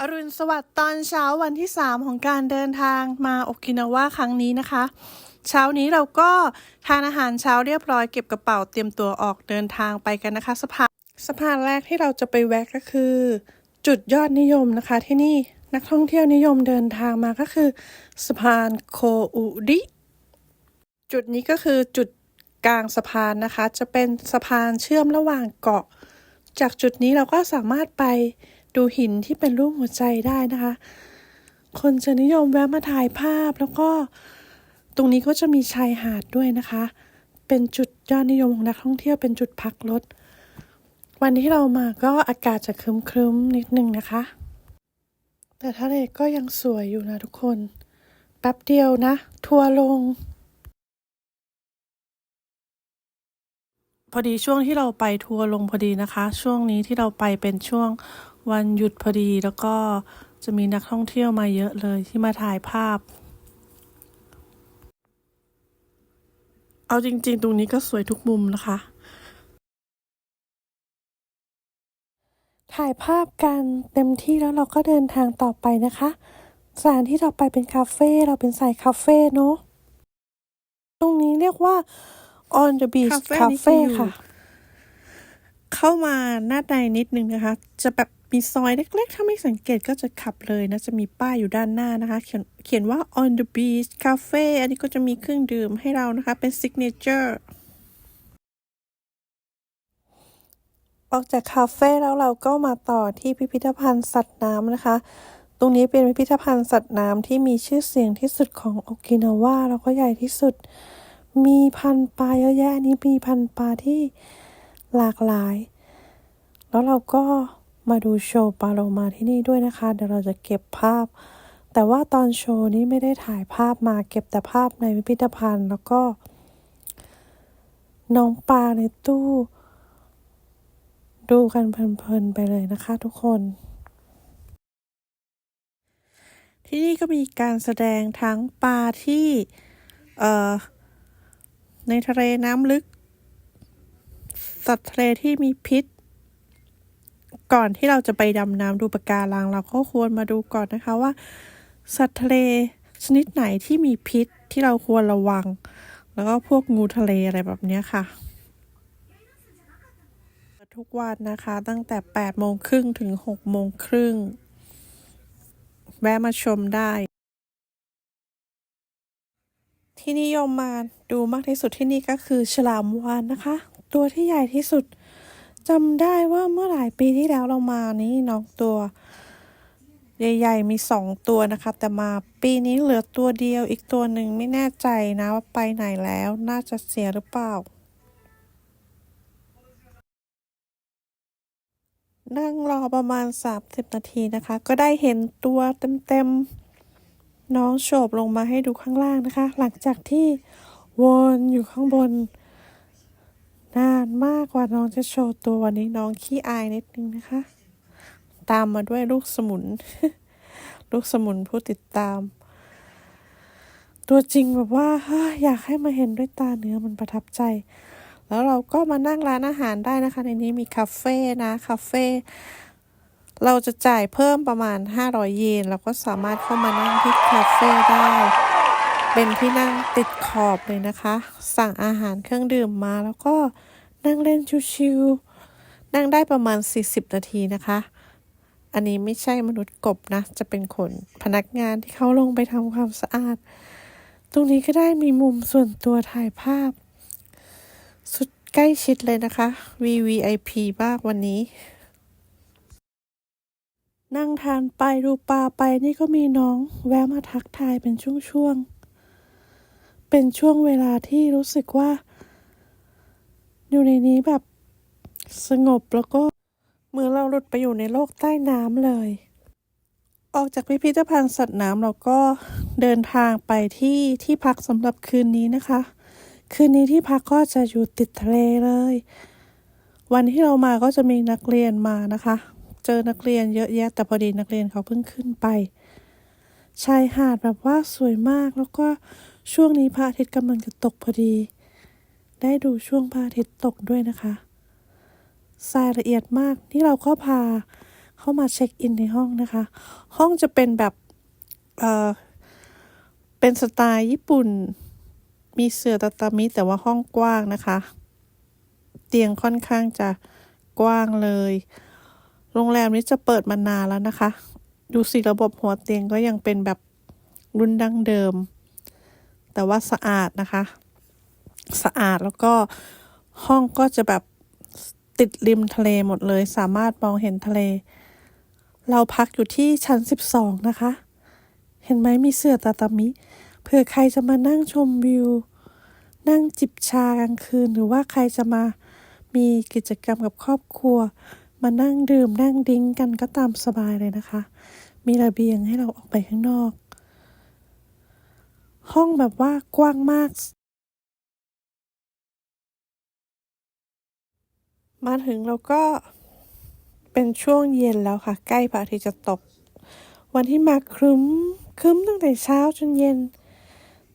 อรุณสวัสดิ์ตอนเช้าวันที่ 3 ของการเดินทางมาโอกินาวาครั้งนี้นะคะ เช้านี้เราก็ทานอาหารเช้าเรียบร้อยเก็บกระเป๋าเตรียมตัวออกเดินทางไปกันนะคะสะพานสะพานแรกที่เราจะไปแวะก็คือ จุดยอดนิยมนะคะที่นี่นักท่องเที่ยวนิยมเดินทางมาก็คือสะพานโคอุริจุดนี้ก็คือจุดกลางสะพานนะคะ จะเป็นสะพานเชื่อมระหว่างเกาะ จากจุดนี้เราก็สามารถไป ดูหินที่เป็นรูปหัวใจได้นะคะ คนจะนิยมแวะมาถ่ายภาพแล้วก็ตรงนี้ก็จะมีชายหาดด้วยนะคะ เป็นจุดยอดนิยมของนักท่องเที่ยวเป็นจุดพักรถ วันที่เรามาก็อากาศจะครึ้มๆนิดนึงนะคะ แต่ทะเลก็ยังสวยอยู่นะทุกคน แป๊บเดียวนะ ทัวร์ลง พอดีช่วงที่เราไปทัวร์ลงพอดีนะคะ ช่วงนี้ที่เราไปเป็นช่วง วันหยุดพอดีแล้วก็จะมีนักท่องเที่ยวมาเยอะเลยที่มาถ่ายภาพ เอาจริง ๆ ตรงนี้ก็สวยทุกมุมนะคะ ถ่ายภาพกันเต็มที่แล้วเราก็เดินทางต่อไปนะคะ สถานที่ต่อไปเป็นคาเฟ่เราเป็นสายคาเฟ่เนาะตรงนี้เรียกว่า on the beach คาเฟ่คานี่เฟ่คืออยู่ค่ะ เข้ามาหน้าในนิดนึงนะคะ จะแบบ มีซอยเล็กๆ ถ้าไม่สังเกตก็จะขับเลยนะ จะมีป้ายอยู่ด้านหน้านะคะ เขียนเขียนว่า on the beach cafe อันนี้ก็จะมีเครื่องดื่มให้เรานะคะ เป็น signature ออกจากคาเฟ่แล้วเราก็มาต่อที่พิพิธภัณฑ์สัตว์น้ำนะคะ ตรงนี้เป็นพิพิธภัณฑ์สัตว์น้ำที่มีชื่อเสียงที่สุดของโอกินาวาแล้วก็ใหญ่ที่สุด มีพันปลาเยอะแยะอันนี้มีพันปลาที่หลากหลาย แล้วเราก็ มาดูโชว์ปลาโลมาที่นี่ด้วยนะคะ เดี๋ยวเราจะเก็บภาพ แต่ว่าตอนโชว์นี้ไม่ได้ถ่ายภาพมาเก็บแต่ภาพในพิพิธภัณฑ์ แล้วก็ น้องปลาในตู้ ดูกันเพลินๆไปเลยนะคะทุกคน ที่นี่ก็มีการแสดงทั้งปลาที่เอ่อในทะเลน้ำลึก สัตว์ทะเลที่มีพิษ ก่อนที่เราจะไปดำน้ำดูปะการัง เราก็ควรมาดูก่อนนะคะว่า สัตว์ทะเลชนิดไหนที่มีพิษที่เราควรระวัง แล้วก็พวกงูทะเลอะไรแบบนี้ค่ะ ทุกวันนะคะ ตั้งแต่8โมงครึ่งถึง6โมงครึ่งแวะมาชมได้ ที่นิยมมาดูมากที่สุดที่นี่ก็คือฉลามวาฬนะคะ ตัวที่ใหญ่ที่สุด จำได้ว่าเมื่อหลายปีที่แล้วเรามานี่น้องตัวใหญ่ๆมีสองตัวนะคะ แต่มาปีนี้เหลือตัวเดียวอีกตัวหนึ่งไม่แน่ใจนะว่าไปไหนแล้วน่าจะเสียหรือเปล่า นั่งรอประมาณ 30 นาทีนะคะ ก็ได้เห็นตัวเต็มๆ น้องโฉบลงมาให้ดูข้างล่างนะคะ หลังจากที่วนอยู่ข้างบน นานมากกว่าน้องจะโชว์ตัววันนี้น้องขี้อายนิดนึงนะคะ ตามมาด้วยลูกสมุน ลูกสมุนผู้ติดตาม ตัวจริงแบบว่าอยากให้มาเห็นด้วยตาเนื้อมันประทับใจ แล้วเราก็มานั่งร้านอาหารได้นะคะ ในนี้มีคาเฟ่นะคาเฟ่เราจะจ่ายเพิ่มประมาณ 500 เยนเราก็สามารถเข้ามานั่งที่คาเฟ่ได้ เป็นที่นั่งติดขอบเลยนะคะ สั่งอาหารเครื่องดื่มมาแล้วก็นั่งเล่นชิวๆนั่งได้ประมาณ 40 นาทีนะคะ อันนี้ไม่ใช่มนุษย์กบนะ จะเป็นคนพนักงานที่เขาลงไปทำความสะอาด ตรงนี้ก็ได้มีมุมส่วนตัวถ่ายภาพ สุดใกล้ชิดเลยนะคะ VVIP มากวันนี้ นั่งทานไปดูปลาไปนี่ก็มีน้องแวะมาทักทายเป็นช่วงๆ เป็นช่วงเวลาที่รู้สึกว่า อยู่ในนี้แบบสงบแล้วก็เหมือนเราหลุดไปอยู่ในโลกใต้น้ำเลย ออกจากพิพิธภัณฑ์สัตว์น้ำเราก็เดินทางไปที่ที่พักสำหรับคืนนี้นะคะ คืนนี้ที่พักก็จะอยู่ติดทะเลเลย วันที่เรามาก็จะมีนักเรียนมานะคะ เจอนักเรียนเยอะแยะแต่พอดีนักเรียนเขาเพิ่งขึ้นไปชายหาดแบบว่าสวยมากแล้วก็ ช่วงนี้พระอาทิตย์กำลังจะตกพอดี ได้ดูช่วงพระอาทิตย์ตกด้วยนะคะทรายละเอียดมากนี่เราก็พาเข้ามาเช็คอินในห้องนะคะ ห้องจะเป็นแบบเออเป็นสไตล์ญี่ปุ่น มีเสื่อตาตามิแต่ว่าห้องกว้างนะคะ เตียงค่อนข้างจะกว้างเลย โรงแรมนี้จะเปิดมานานแล้วนะคะ ดูสิระบบหัวเตียงก็ยังเป็นแบบรุ่นดั้งเดิม แต่ว่าสะอาดนะคะ สะอาดแล้วก็ห้องก็จะแบบติดริมทะเลหมดเลย สามารถมองเห็นทะเล เราพักอยู่ที่ชั้น 12 นะคะ เห็นไหมมีเสื่อตาตามิ เผื่อใครจะมานั่งชมวิว นั่งจิบชากลางคืน หรือว่าใครจะมามีกิจกรรมกับครอบครัว มานั่งดื่มนั่งดิ้งกันก็ตามสบายเลยนะคะ มีระเบียงให้เราออกไปข้างนอก ห้องแบบว่ากว้างมาก มาถึงเราก็เป็นช่วงเย็นแล้วค่ะ ใกล้พระอาทิตย์จะตก วันที่มาครึ้มครึ้มตั้งแต่เช้าจนเย็น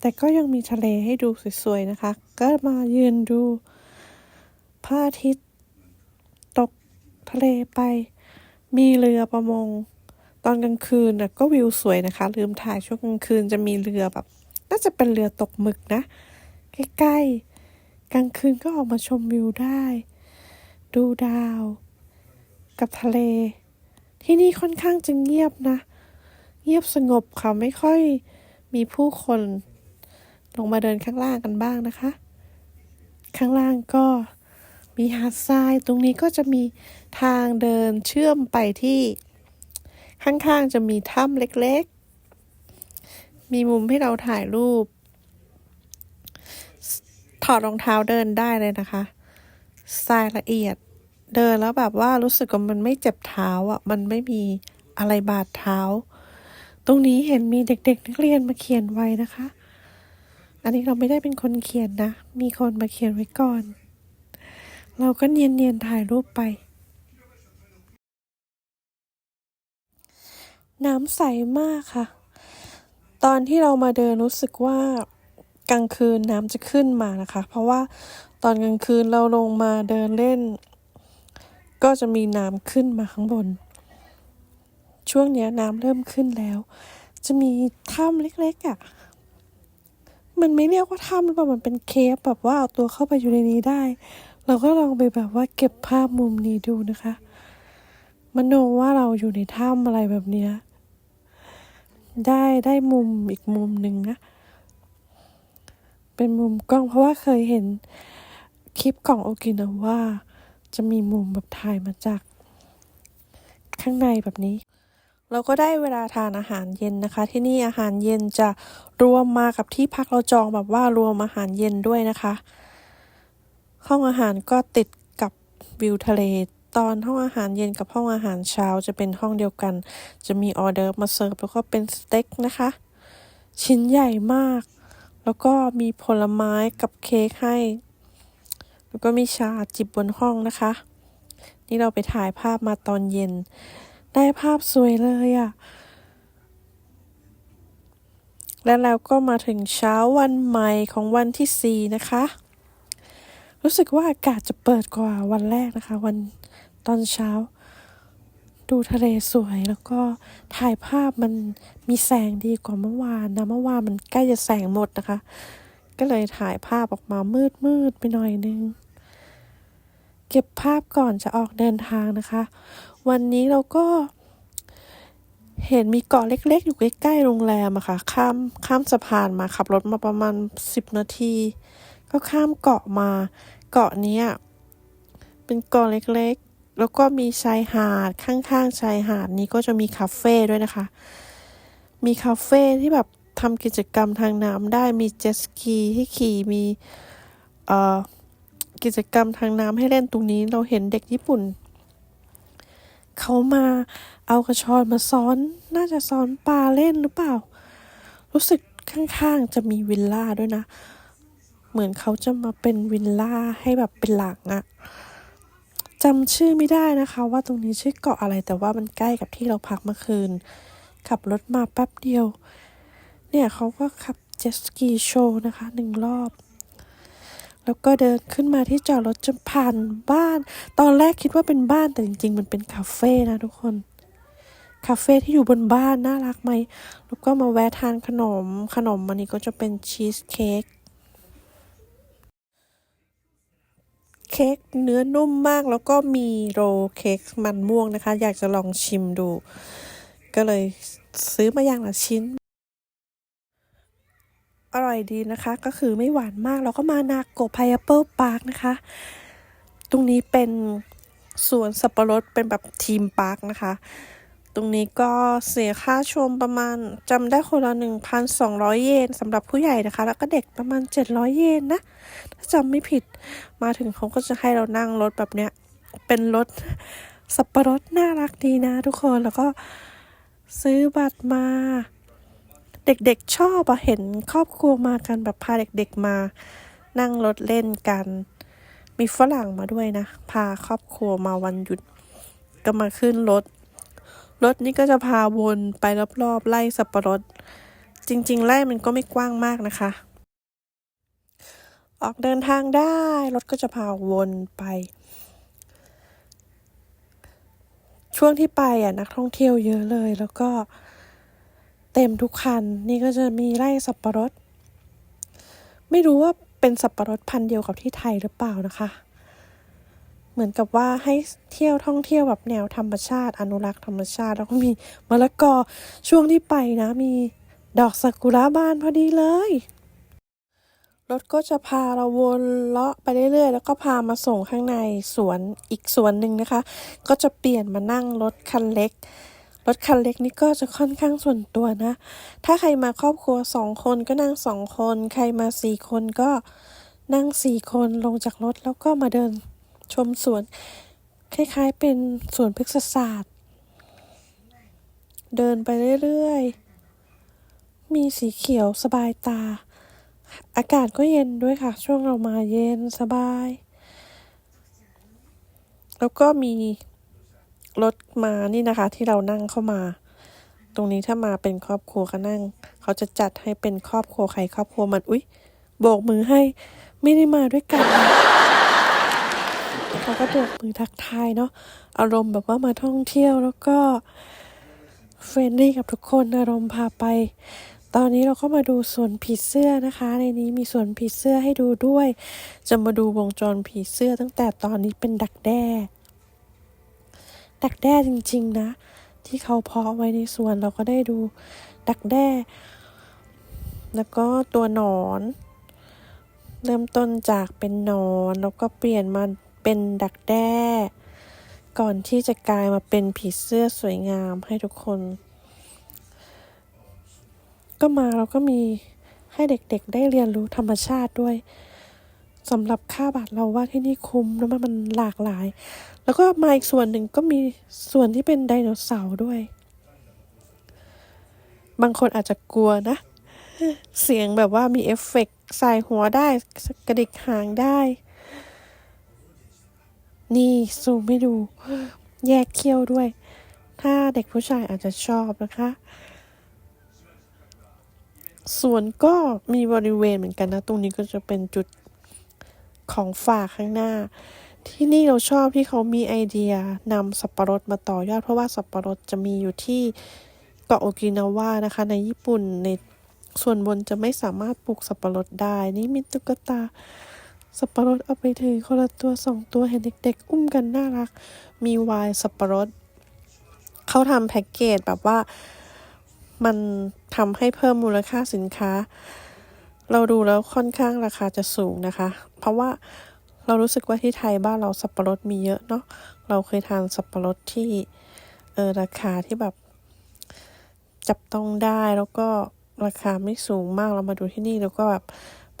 แต่ก็ยังมีทะเลให้ดูสวยๆนะคะ ก็มายืนดูพระอาทิตย์ตกทะเลไป มีเรือประมง ตอนกลางคืนนะก็วิวสวยนะคะ ลืมถ่ายช่วงกลางคืนจะมีเรือแบบ น่าจะเป็นเรือตกหมึกนะ ใกล้ๆ กลางคืนก็ออกมาชมวิวได้ ดูดาว กับทะเล ที่นี่ค่อนข้างจะเงียบนะ เงียบสงบค่ะไม่ค่อยมีผู้คนลงมาเดินข้างล่างกันบ้างนะคะ ข้างล่างก็มีหาดทราย ตรงนี้ก็จะมีทางเดินเชื่อมไปที่ ข้างๆจะมีถ้ำเล็กๆ มีมุมให้เราถ่ายรูป ถอดรองเท้าเดินได้เลยนะคะทรายละเอียด เดินแล้วแบบว่ารู้สึกว่ามันไม่เจ็บเท้าอะ มันไม่มีอะไรบาดเท้า ตรงนี้เห็นมีเด็กๆ นักเรียนมาเขียนไว้นะคะ อันนี้เราไม่ได้เป็นคนเขียนนะ มีคนมาเขียนไว้ก่อน เราก็เนียนๆถ่ายรูปไปน้ำใสมากค่ะ ตอนที่เรามาเดินรู้สึกว่ากลางคืนน้ำจะขึ้นมานะคะ เพราะว่าตอนกลางคืนเราลงมาเดินเล่น ก็จะมีน้ำขึ้นมาข้างบน ช่วงนี้น้ำเริ่มขึ้นแล้ว จะมีถ้ำเล็กๆอะ่ะมันไม่เรียกว่าถ้ำหรือเปล่ามันเป็นเคฟแบบว่าเอาตัวเข้าไปอยู่ในนี้ได้ เราก็ลองไปแบบว่าเก็บภาพมุมนี้ดูนะคะมโนว่าเราอยู่ในถ้ำอะไรแบบเนี้ย ได้ได้มุมอีกมุมหนึ่งนะ เป็นมุมกล้องเพราะว่าเคยเห็นคลิปของโอกินาว่าจะมีมุมแบบถ่ายมาจาก ข้างในแบบนี้ เราก็ได้เวลาทานอาหารเย็นนะคะ ที่นี่อาหารเย็นจะรวมมากับที่พักเราจองแบบว่ารวมอาหารเย็นด้วยนะคะ ห้องอาหารก็ติดกับวิวทะเล ตอนห้องอาหารเย็นกับห้องอาหารเช้าจะเป็นห้องเดียวกัน จะมีออเดอร์มาเสิร์ฟแล้วก็เป็นสเต็กนะคะ ชิ้นใหญ่มาก แล้วก็มีผลไม้กับเค้กให้ แล้วก็มีชาจิบบนห้องนะคะ นี่เราไปถ่ายภาพมาตอนเย็น ได้ภาพสวยเลยอะ่ะแล้วเราก็มาถึงเช้าวันใหม่ของวันที่สี่นะคะ รู้สึกว่าอากาศจะเปิดกว่าวันแรกนะคะ วัน ตอนเช้า ดูทะเลสวยแล้วก็ถ่ายภาพมันมีแสงดีกว่าเมื่อวานนะเมื่อวานมันใกล้จะแสงหมดนะคะ ก็เลยถ่ายภาพออกมามืดมืดๆไปหน่อยนึง เก็บภาพก่อนจะออกเดินทางนะคะ วันนี้เราก็เห็นมีเกาะเล็ก ๆ อยู่ใกล้ๆโรงแรมอะค่ะ ข้ามข้ามสะพานมาขับรถมาประมาณสิบนาที ก็ข้ามเกาะมา เกาะนี้เป็นเกาะเล็ก ๆ แล้วก็มีชายหาดข้างๆชายหาดนี้ก็จะมีคาเฟ่ด้วยนะคะ มีคาเฟ่ที่แบบทำกิจกรรมทางน้ำได้มีเจ็ตสกีให้ขี่มีเอ่อกิจกรรมทางน้ำให้เล่นตรงนี้เราเห็นเด็กญี่ปุ่น เขามาเอากระชอนมาซ้อน น่าจะซ้อนปลาเล่นหรือเปล่า รู้สึกข้างๆจะมีวิลล่าด้วยนะ เหมือนเขาจะมาเป็นวิลล่าให้แบบเป็นหลังอะ จำชื่อไม่ได้นะคะ ว่าตรงนี้ชื่อเกาะอะไรแต่ว่ามันใกล้กับที่เราพักเมื่อคืน ขับรถมาแป๊บเดียว เนี่ยเขาก็ขับเจ็ตสกีโชว์นะคะหนึ่งรอบ แล้วก็เดินขึ้นมาที่จอดรถจนผ่านบ้าน ตอนแรกคิดว่าเป็นบ้านแต่จริง ๆ มันเป็นคาเฟ่นะทุกคนคาเฟ่ที่อยู่บนบ้านน่ารักไหม แล้วก็มาแวะทานขนม ขนมอันนี้ก็จะเป็นชีสเค้ก เค้กเนื้อนุ่มมากแล้วก็มีโรเค้กมันม่วงนะคะ อยากจะลองชิมดู ก็เลยซื้อมาอย่างละชิ้น อร่อยดีนะคะ ก็คือไม่หวานมาก แล้วก็มานาโกพายเปิลปาร์คนะคะ ตรงนี้เป็นสวนสับปะรดเป็นแบบทีมปาร์คนะคะ ตรงนี้ก็เสียค่าชมประมาณจำได้คนละ 1,200 เยนสำหรับผู้ใหญ่นะคะ แล้วก็เด็กประมาณ 700 เยนนะ ถ้าจำไม่ผิดมาถึงเขาก็จะให้เรานั่งรถแบบเนี้ย เป็นรถสับปะรดน่ารักดีนะทุกคนแล้วก็ซื้อบัตรมา เด็กๆชอบอะเห็นครอบครัวมากันแบบพาเด็กๆมา นั่งรถเล่นกัน มีฝรั่งมาด้วยนะ พาครอบครัวมาวันหยุดก็มาขึ้นรถ รถนี้ก็จะพาวนไปรอบๆไล่สับปะรด จริง ๆไล่มันก็ไม่กว้างมากนะคะ ออกเดินทางได้ รถก็จะพาวนไป ช่วงที่ไปอะนักท่องเที่ยวเยอะเลย แล้วก็เต็มทุกคัน นี่ก็จะมีไร่สับปะรด ไม่รู้ว่าเป็นสับปะรดพันธุ์เดียวกับที่ไทยหรือเปล่านะคะ เหมือนกับว่าให้เที่ยวท่องเที่ยวแบบแนวธรรมชาติ อนุรักษ์ธรรมชาติ แล้วก็มีมะละกอช่วงที่ไปนะ มีดอกซากุระบานพอดีเลย รถก็จะพาเราวนเลาะไปเรื่อยๆ แล้วก็พามาส่งข้างในสวนอีกสวนหนึ่งนะคะ ก็จะเปลี่ยนมานั่งรถคันเล็กรถคันเล็กนี่ก็จะค่อนข้างส่วนตัวนะ ถ้าใครมาครอบครัวสองคนก็นั่งสองคน ใครมาสี่คนก็นั่งสี่คนลงจากรถแล้วก็มาเดิน ชมสวน คล้ายๆ เป็นสวนพฤกษศาสตร์ เดินไปเรื่อยๆ มีสีเขียวสบายตา อากาศก็เย็นด้วยค่ะ ช่วงเรามาเย็นสบาย แล้วก็มีรถมานี่นะคะ ที่เรานั่งเข้ามา ตรงนี้ถ้ามาเป็นครอบครัวก็นั่ง เขาจะจัดให้เป็นครอบครัวใครครอบครัวมันอุ๊ยโบกมือให้ไม่ได้มาด้วยกัน เขาก็โบกมือทักทายเนาะอารมณ์แบบว่ามาท่องเที่ยวแล้วก็เฟรนลี่กับทุกคนอารมณ์พาไป ตอนนี้เราก็มาดูส่วนผีเสื้อนะคะ ในนี้มีส่วนผีเสื้อให้ดูด้วย จะมาดูวงจรผีเสื้อตั้งแต่ตอนนี้เป็นดักแด้ ดักแด้จริง ๆ นะ ที่เขาเพาะไว้ในสวนเราก็ได้ดูดักแด้ แล้วก็ตัวหนอน เริ่มต้นจากเป็นหนอนแล้วก็เปลี่ยนมา เป็นดักแด้ ก่อนที่จะกลายมาเป็นผีเสื้อสวยงามให้ทุกคน ก็มาเราก็มีให้เด็กๆได้เรียนรู้ธรรมชาติด้วยสำหรับค่าบัตรเราว่าที่นี่คุ้มแล้วมันมันหลากหลาย แล้วก็มาอีกส่วนหนึ่งก็มีส่วนที่เป็นไดโนเสาร์ด้วย บางคนอาจจะกลัวนะ เสียงแบบว่ามีเอฟเฟกต์ใส่หัวได้กระดิกหางได้ นี่ซูมให้ดู แยกเขี้ยวด้วย ถ้าเด็กผู้ชายอาจจะชอบนะคะ ส่วนก็มีบริเวณเหมือนกันนะ ตรงนี้ก็จะเป็นจุดของฝากข้างหน้า ที่นี่เราชอบที่เขามีไอเดียนำสับปะรดมาต่อยอด เพราะว่าสับปะรดจะมีอยู่ที่เกาะโอกินาวานะคะ ในญี่ปุ่นในส่วนบนจะไม่สามารถปลูกสับปะรดได้ นี่มีตุ๊กตา สับปะรดเอาไปถือคนละตัวสองตัวเห็นเด็ก ๆ อุ้มกันน่ารัก มีวน์สับปะรดเขาทำแพ็กเกจแบบว่ามันทำให้เพิ่มมูลค่าสินค้า เราดูแล้วค่อนข้างราคาจะสูงนะคะ เพราะว่าเรารู้สึกว่าที่ไทยบ้านเราสับปะรดมีเยอะเนาะเราเคยทานสับปะรดที่เออราคาที่แบบ จับต้องได้แล้วก็ราคาไม่สูงมากเรามาดูที่นี่แล้วก็แบบ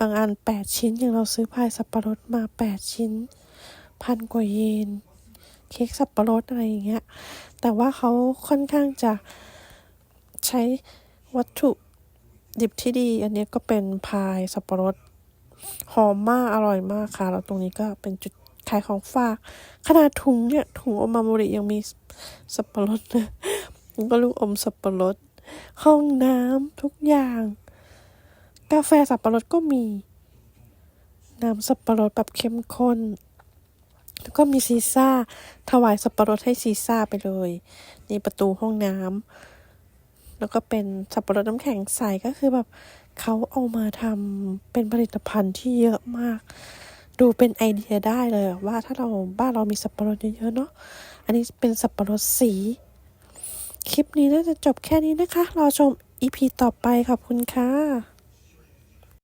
างอันแปดชิ้น อย่างเราซื้อพายสับปะรดมาแปดชิ้น พันกว่าเยน เค้กสับปะรดอะไรอย่างเงี้ย แต่ว่าเขาค่อนข้างจะใช้วัตถุดิบที่ดี อันนี้ก็เป็นพายสับปะรดหอมมากอร่อยมากค่ะ แล้วตรงนี้ก็เป็นจุดขายของฝาก ขนาดถุงเนี่ยถุงโอมามุริยังมีสับปะรดนะแล้วก็ลูกอมสับปะรด ห้องน้ำทุกอย่าง กาแฟสับปะรดก็มี น้ำสับปะรดแบบเข้มข้น แล้วก็มีซีซ่า ถวายสับปะรดให้ซีซ่าไปเลย นี่ประตูห้องน้ำ แล้วก็เป็นสับปะรดน้ำแข็งใส ก็คือแบบเขาเอามาทำเป็นผลิตภัณฑ์ที่เยอะมาก ดูเป็นไอเดียได้เลยว่าถ้าเราบ้านเรามีสับปะรดเยอะๆเนาะ อันนี้เป็นสับปะรดสี คลิปนี้น่าจะจบแค่นี้นะคะ รอชมอีพีต่อไปขอบคุณค่ะ